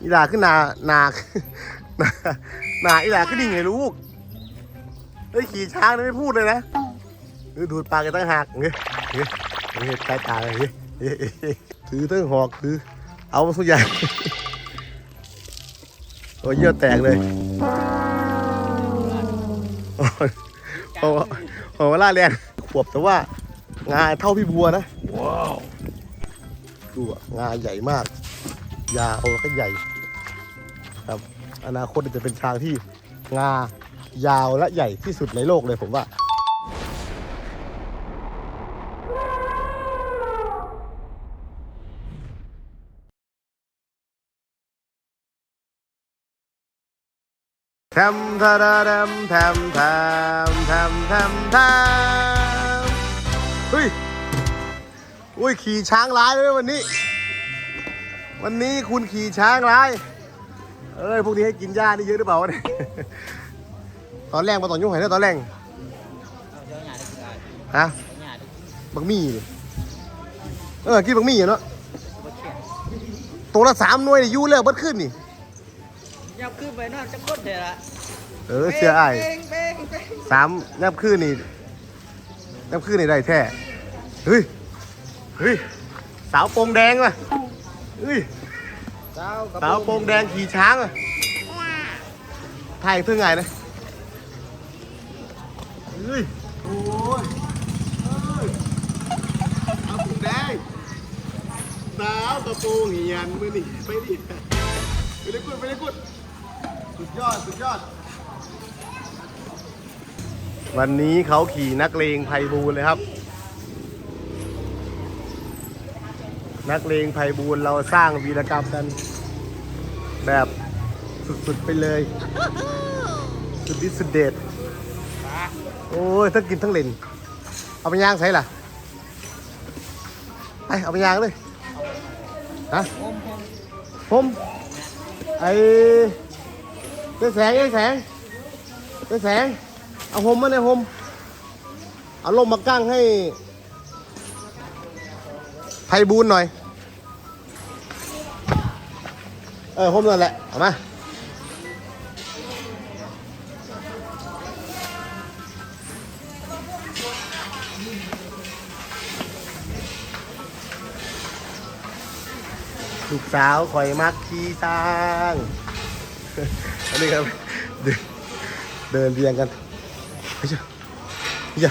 อีหลาขึ้นนานานาอีหลาขึ้นนี่ไงลูกเฮ้ขี่ช้างไม่พูดเลยนะเออดูดปลากันตั้งหากเงี้ยเงี้ยเงี้ยตายตาเลยเงี้ยเงี้ยถือตั้งหอกถือเอาสุดใหญ่โอ้ยเยี่ยวแตกเลยโอ้โอ้โอ้ยล่าแรงขวบแต่ว่างาเท่าพี่บัวนะว้าวดูอะงาใหญ่มาก ยาวแล้วก็ใหญ่ครับอนาคตจะเป็นช้างที่งายาวและใหญ่ที่สุดในโลกเลยผมว่าแทมทาราทมแทมแทมแทมแทมแทมเฮ้ย อุ้ย ขี่ช้างร้ายเลยวันนี้ วันนี้คุณขี่ช้างร้าย เอ้ย พวกนี้ให้กินหญ้านี่เยอะหรือเปล่าวะเนี่ยตอนแรกมาตอนยุ่งไหนเนี่ยตอนแรกเอาเจ้าหน้าได้กี่บาทฮะเจ้าหน้าได้บักมี่ดิเออกินบักมี่อะเนาะบ่เขียนตัวละสามหน่วยนี่อยูแล้วเบิดขึ้นนี่ยับขึ้นไปนอกจะกดเดี๋ยวละเออเสียไอ้ายเป้งเป้งเป้งสามยับขึ้นนี่ยับขึ้นนี่ได้แท้เฮ้ยเฮ้ยสาวโปงแดงว่ะ เฮ้ยสาวกระสาวโปงแดงขี่ช้างอะถ่ายเพื่อไงนะเฮ้ยโอ้ยเฮ้ยสาวโปงแดงสาวกระโปรงเหียนมือนี่ไปดิไปเลยกุดไปเลยกุดสุดยอดสุดยอด วันนี้เขาขี่นักเลงไพบูลย์เลยครับ นักเลงไพบูลย์เราสร้างวีรกรรมกัน แบบสุดๆไปเลย สุดดิสุดเด็ดโอ้ยทั้งกินทั้งเล่น เอาไปย่างใส่ล่ะไปเอาไปย่างเลยฮะอมอมผมไอ้เจ๊แสงเจ๊แสงเจ๊แสงเอาผมมาเนี่ยผมเอาลมมากั้งให้ ไพบูลย์หน่อย เออผมนั่นแหละ เอามา ลูกสาวคอยมักขี่ช้าง อันนี้ครับ เดินเดินเรียงกันเฮ้ยอย่า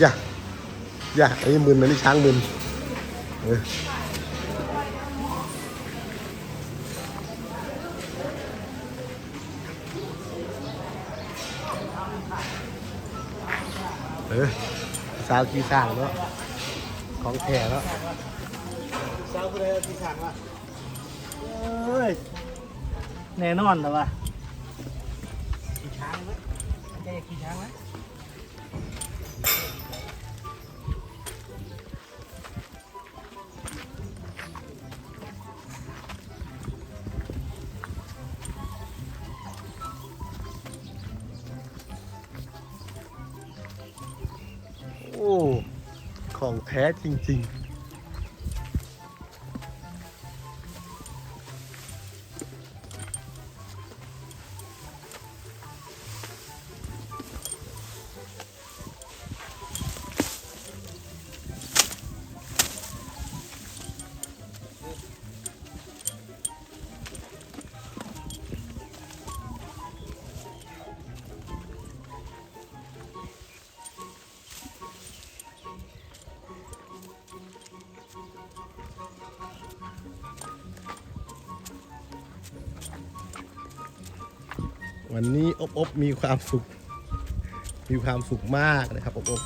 อย่าอย่าอันนี้มึนอันนี้ช้างมึน เออสาวขี่ช้างเนาะของแท้เนาะสาวผู้ใดเอาที่สั่งวะเอ้ยแน่นอนแต่ว่าขี่ช้างไหมใจอยากขี่ช้างไหม แท้จริง ๆ วันนี้อบอบมีความสุข มีความสุขมากนะครับอบอบ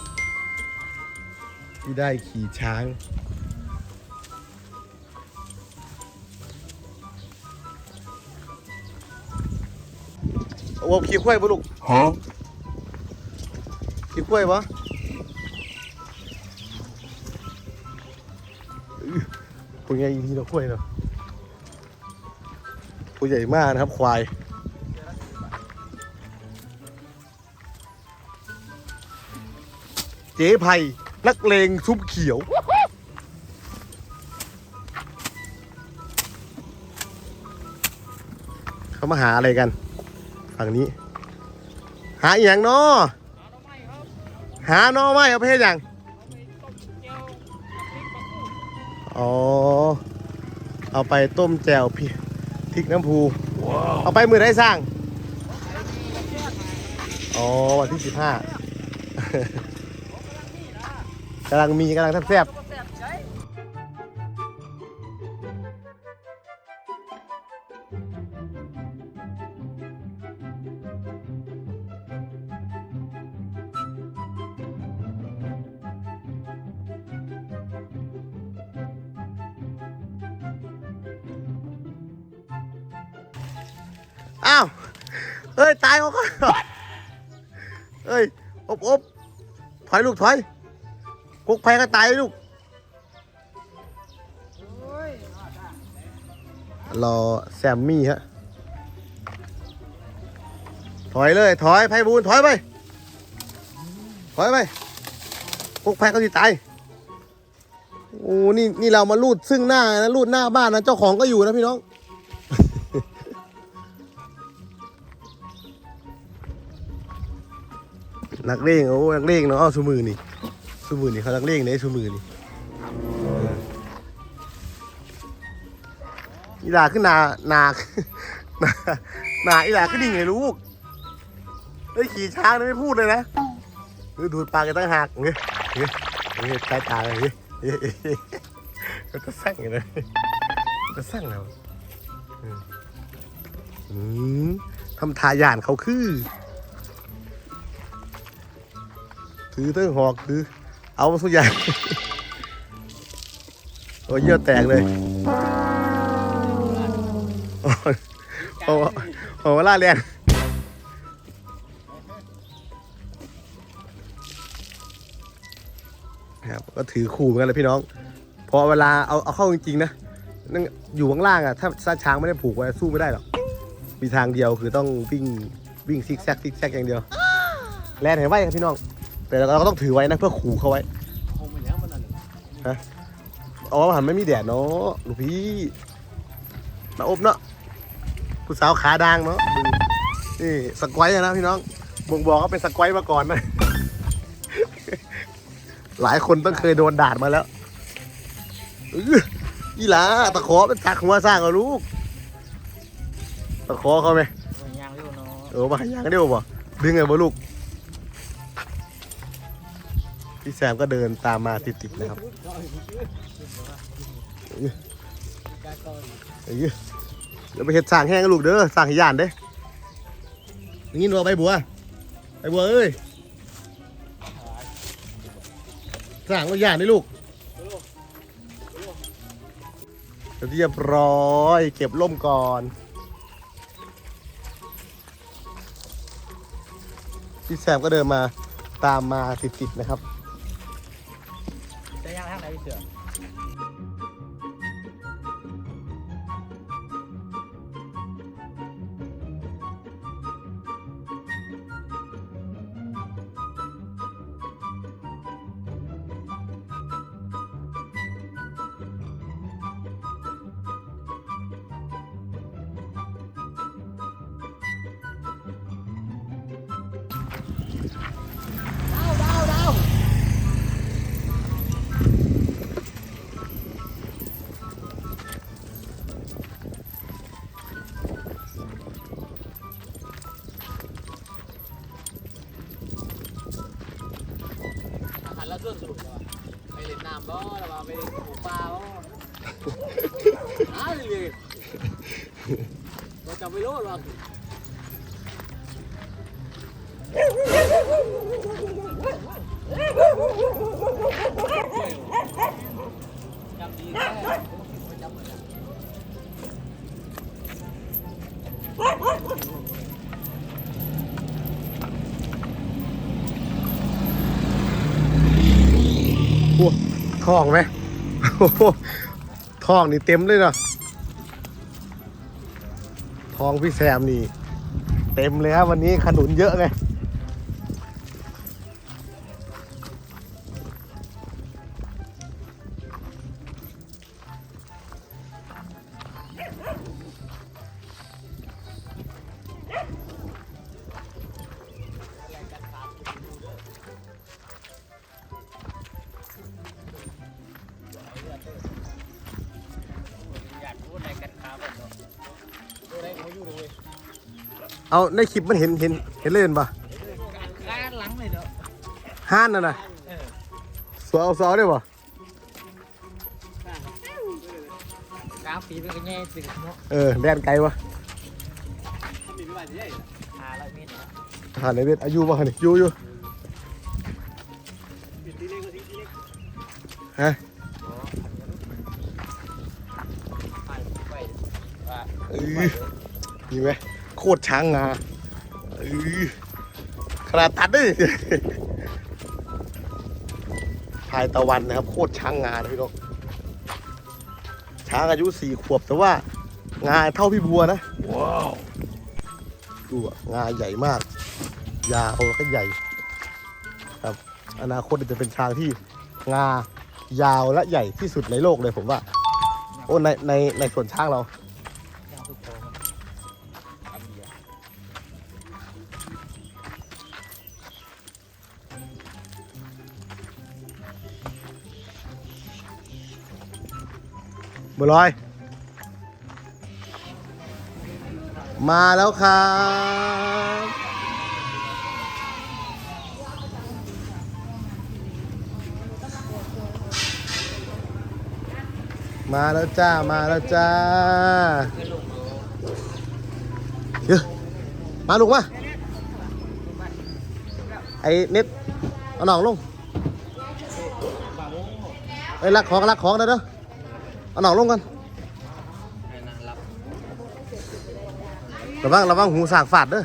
ที่ได้ขี่ช้าง อบอบขี่ควายปะลูกฮะขี่ควายปะอื้อตัวใหญ่จริงๆเราควายเนาะตัวใหญ่มากนะครับควาย เจ๊ไพนักเลงซุปเขียว เขามาหาอะไรกัน ฝั่งนี้ หาอย่างนาะหาหนอไม้เอาไปให้ยังอ๋อ เอาไปต้มแจ่วพริกพริกน้ำพูเอาไปมือได้สร้าง อ๋อ วันที่สิบห้า กำลังมีกำลังแซ่บอ้าวเฮ้ย ตายเขาก็เฮ้ย อบอบถอยลูกถอย กุ๊กแพ้ก็ตายลูกรอแซมมี่ฮะ ถอยเลย ถอยไพบูลถอยไป ถอยไปกุ๊กแพ้ก็ที่ตายโอ้นี่นี่เรามาลูดซึ่งหน้านะลูดหน้าบ้านนะเจ้าของก็อยู่นะพี่น้องนักเลงโอ้นักเลงเนาะเอาชูมือนี่ ชูมือนี่เขานักเลงเนี่ยชูมือนี่อีหลาขึ้นนานานาอีหลาขึ้นดิ่งไงลูกเฮ้ขี่ช้างนะไม่พูดเลยนะเฮ้ยดูดปลากันตั้งหักเงี้ยเงี้ยเงี้ยตาตาเลยเงี้ยเงี้ยเงี้ยก็จะสั่งเลยจะสั่งแล้วทำทายานเขาคือ ถือเต้งหอกถือ เอามาสุดใหญ่โอ้ยเยี่ยวแตกเลยโอ้ยโอ้โอ้ยล่าเรียนครับก็ถือขู่เหมือนกันเลยพี่น้อง พอเวลาเอาเอาเข้าจริงๆนะนั่งอยู่ข้างล่างอะถ้าซาช้างไม่ได้ผูกไว้สู้ไม่ได้หรอก มีทางเดียวคือต้องวิ่งวิ่งซิกแซกซิกแซกอย่างเดียว แลนเห็นไว้ครับพี่น้อง แต่เราก็ต้องถือไว้นะเพื่อขู่เขาไว้คงไม่ยังมันนั่นน่ะอ๋อหันไม่มีแดดเนาะลูกพี่มาอบเนาะผู้สาวขาด่างเนาะดูนี่สกอยนะพี่น้องบ่งบอกว่าเป็นสกอยมาก่อนนะหลายคนต้องเคยโดนดาดมาแล้วอื้ออีหลาตะขอเป็นตักหัวสร้างเอาลูก ตะขอเขาไหมมันยังอยู่เนาะเออมาอย่างเดียวบ่ดึงไงบ่ลูก พี่แซมก็เดินตามมาติดๆนะครับไอ้เหี้ยเดี๋ยวไปเห็ดสางแห้งกันลูกเด้อสางห้ย่านเด้ยงนี้หนูเอาใบบัวใบบัวเอ้ยสางก็ย่านได้ลูกเรียบร้อย เก็บล่มก่อน พี่แซมก็เดินมาตามมาติดๆนะครับ จะ ไปโลดหรอกจำดีแท้จำหมดแล้วโอ้ทองไหมโอ้โหทองนี่เต็มเลยเนาะ ทองพี่แซมนี่ เต็มเลยครับวันนี้ขนุนเยอะเลย เอาในคลิปมันเห็นเห็นเห็นเล่นปะการหลังเลยเด้อห้านน่ะนะเออสวเอาซอได้ปะกลางปีเป็นก็แง่สิเนาะเออแดนไกลวะมีไม่ไหวที่ไหนหาแล้วมีดนะหาในเวทอายุปะเนี่ยอยู่อยู่ฮะไปไปว่าเออมีไหมโคตรช้างงาเออขนาดตัดด้วยพายตะวันนะครับ โคตรช้างงานะพี่น้องช้างอายุสี่ขวบแต่ว่างาเท่าพี่บัวนะ ว้าวดูอะงาใหญ่มาก ยาวแล้วก็ใหญ่ ครับ อนาคตจะเป็นช้างที่งายาวและใหญ่ที่สุดในโลกเลยผมว่า โอ้ในในในส่วนช้างเรา บัวลอย มาแล้วครับมาแล้วจ้า มาแล้วจ้าเดี๋ยมาลูกมาไอ้เน็ตเอาหน่องลงไอ้ยรักของรักของเด้อเด้อ เอาหน่องลงกันให้นางรับระวังระวังหูสากฝาดเด้อ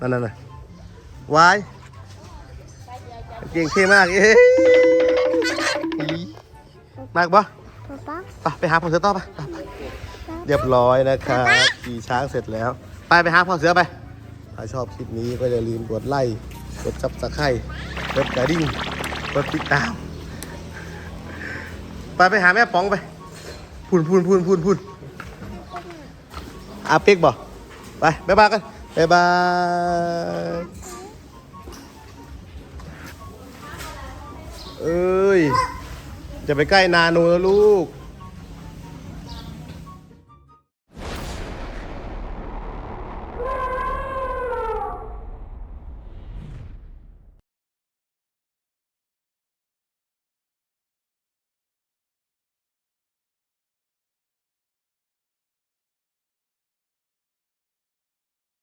นั่นนั่นน่ะวายเก่งเท่มากเอ้ยมากปะป๊าป๊าไปไปหาพ่อเสือต่อไปไปไปเรียบร้อยนะครับขี่ช้างเสร็จแล้ว ไปไปหาพ่อเสือไป ถ้าชอบคลิปนี้ก็อย่าลืมกดไลค์กดซับสไครต์กดกระดิ่งกดติดตาม ไปไปหาแม่ป๋องไป พูนพูนพูนพูนพูนอาเป็กบอกไปบ๊ายบายกันบ๊ายบายเอ้ยจะไปใกล้นาโนแล้วลูก